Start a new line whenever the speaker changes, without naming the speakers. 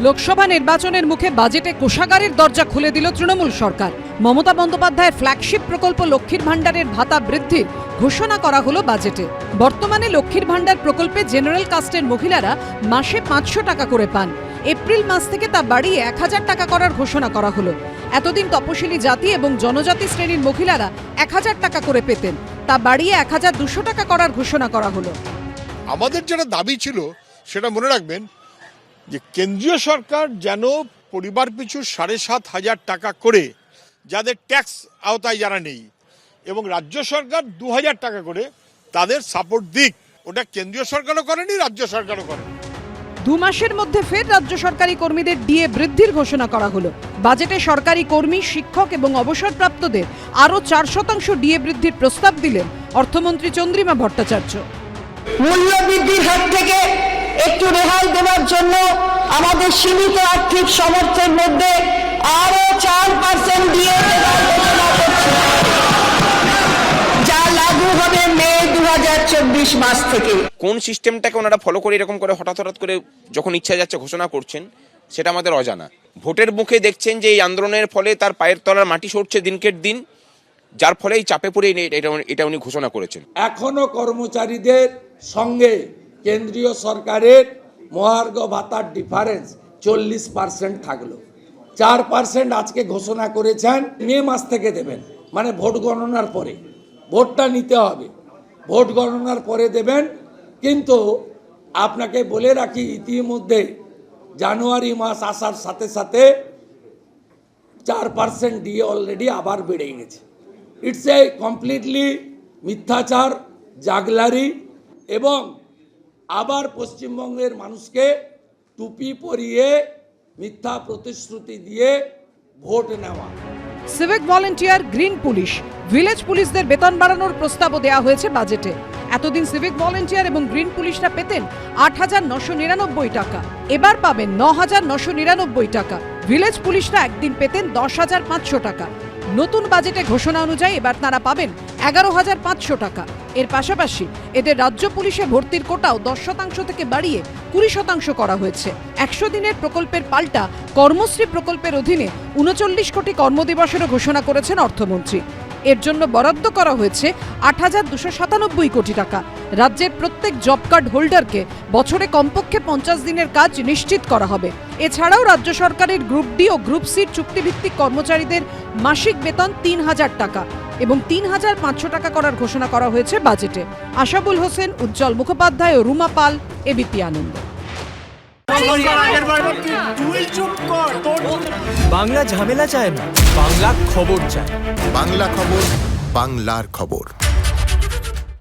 লোকসভা নির্বাচনের মুখে বাজেটে কোষাগারের দরজা খুলে দিল তৃণমূল সরকার। মমতা বন্দ্যোপাধ্যায়ের ফ্ল্যাগশিপ প্রকল্প লক্ষ্মীর ভাণ্ডারের ভাতা বৃদ্ধির ঘোষণা করা হলো বাজেটে। বর্তমানে লক্ষ্মীর ভাণ্ডার প্রকল্পে জেনারেল কাস্টের মহিলারা মাসে পাঁচশো টাকা করে পান। এপ্রিল মাস থেকে তা বাড়িয়ে এক হাজার টাকা করার ঘোষণা করা হলো। এতদিন তপশিলি জাতি এবং জনজাতি শ্রেণির মহিলারা এক হাজার টাকা করে পেতেন। তা বাড়িয়ে এক হাজার দুশো টাকা করার ঘোষণা করা হলো।
আমাদের যেটা দাবি ছিল, সেটা মনে রাখবেন যে কেন্দ্রীয় সরকার যেন পরিবার পিছু সাড়ে সাত হাজার টাকা করে যাদের ট্যাক্স আওতায় যারা নেই এবং রাজ্য সরকার দু হাজার টাকা করে তাদের সাপোর্ট দিক ওটা কেন্দ্রীয় সরকারও করেনি রাজ্য সরকারও করেনি।
দু মাসের মধ্যে ফের রাজ্য সরকারি কর্মীদের ডিএ বৃদ্ধির ঘোষণা করা হলো। বাজেটে সরকারি কর্মী শিক্ষক এবং অবসরপ্রাপ্তদের আরও চার শতাংশ ডিএ বৃদ্ধির প্রস্তাব দিলেন অর্থমন্ত্রী চন্দ্রিমা ভট্টাচার্য।
মূল্য বৃদ্ধির হাত থেকে একটু রেহাই দেওয়ার জন্য আমাদের সীমিত আর্থিক সামর্থ্যের মধ্যে আরও চার পার্সেন্ট দিয়ে দেওয়ার ঘোষণা করছি। যা লাগু হবে মে দু মাস থেকে।
কোন সিস্টেমটাকে ওনারা ফলো করে এরকম করে হঠাৎ হঠাৎ করে যখন ইচ্ছা যাচ্ছে ঘোষণা করছেন সেটা আমাদের অজানা। ভোটের মুখে দেখছেন যে এই আন্দোলনের ফলে তার পায়ের তলার মাটি সরছে দিনকের দিন যার ফলে এই চাপে পড়ে এটা উনি ঘোষণা করেছেন।
এখনও কর্মচারীদের সঙ্গে কেন্দ্রীয় সরকারের মহার্ঘ ভাতার ডিফারেন্স চল্লিশ পার্সেন্ট থাকল। চার পার্সেন্ট আজকে ঘোষণা করেছেন, মে মাস থেকে দেবেন মানে ভোট গণনার পরে। ভোটটা নিতে হবে। ভোট গণনার পরে দেবেন, কিন্তু আপনাকে বলে রাখি, ইতিমধ্যে জানুয়ারি মাস আসার সাথে সাথে চার পার্সেন্ট দিয়ে অলরেডি আবার বেড়ে গেছে। ইটস এ কমপ্লিটলি মিথ্যাচার, জাগলারি এবং আবার পশ্চিমবঙ্গের মানুষকে টুপি পরিয়ে মিথ্যা প্রতিশ্রুতি দিয়ে ভোট নেওয়া।
Civic volunteer, green police, village পুলিশদের বেতন বাড়ানোর প্রস্তাবও দেওয়া হয়েছে বাজেটে। এতদিন সিভিক ভলেন্টিয়ার এবং গ্রিন পুলিশরা পেতেন আট হাজার নশো নিরানব্বই টাকা, এবার পাবেন ন হাজার নশো নিরানব্বই টাকা। ভিলেজ পুলিশরা একদিন পেতেন দশ হাজার পাঁচশো টাকা। নতুন বাজেটে ঘোষণা অনুযায়ী এবার তারা পাবেন এগারো হাজার পাঁচশো টাকা। এর পাশাপাশি এদের রাজ্য পুলিশে ভর্তির কোটাও দশ শতাংশ থেকে বাড়িয়ে কুড়ি শতাংশ করা হয়েছে। একশো দিনের প্রকল্পের পাল্টা কর্মশ্রী প্রকল্পের অধীনে উনচল্লিশ কোটি কর্মদিবসেরও ঘোষণা করেছেন অর্থমন্ত্রী। এর জন্য বরাদ্দ করা হয়েছে আট হাজার দুশো সাতানব্বই কোটি টাকা। রাজ্যের প্রত্যেক জব কার্ড হোল্ডারকে বছরে কমপক্ষে পঞ্চাশ দিনের কাজ নিশ্চিত করা হবে। এছাড়াও রাজ্য সরকারের গ্রুপ ডি ও গ্রুপ সির চুক্তিভিত্তিক কর্মচারীদের মাসিক বেতন তিন হাজার টাকা। এবং তিন হাজার পাঁচশো টাকা করার ঘোষণা করা হয়েছে বাজেটে। আশাবুল হোসেন উজ্জ্বল মুখোপাধ্যায় ও রুমা পাল এবিপি আনন্দ।
বাংলা ঝামেলা চায় না বাংলা খবর চায়।
বাংলা খবর বাংলার খবর।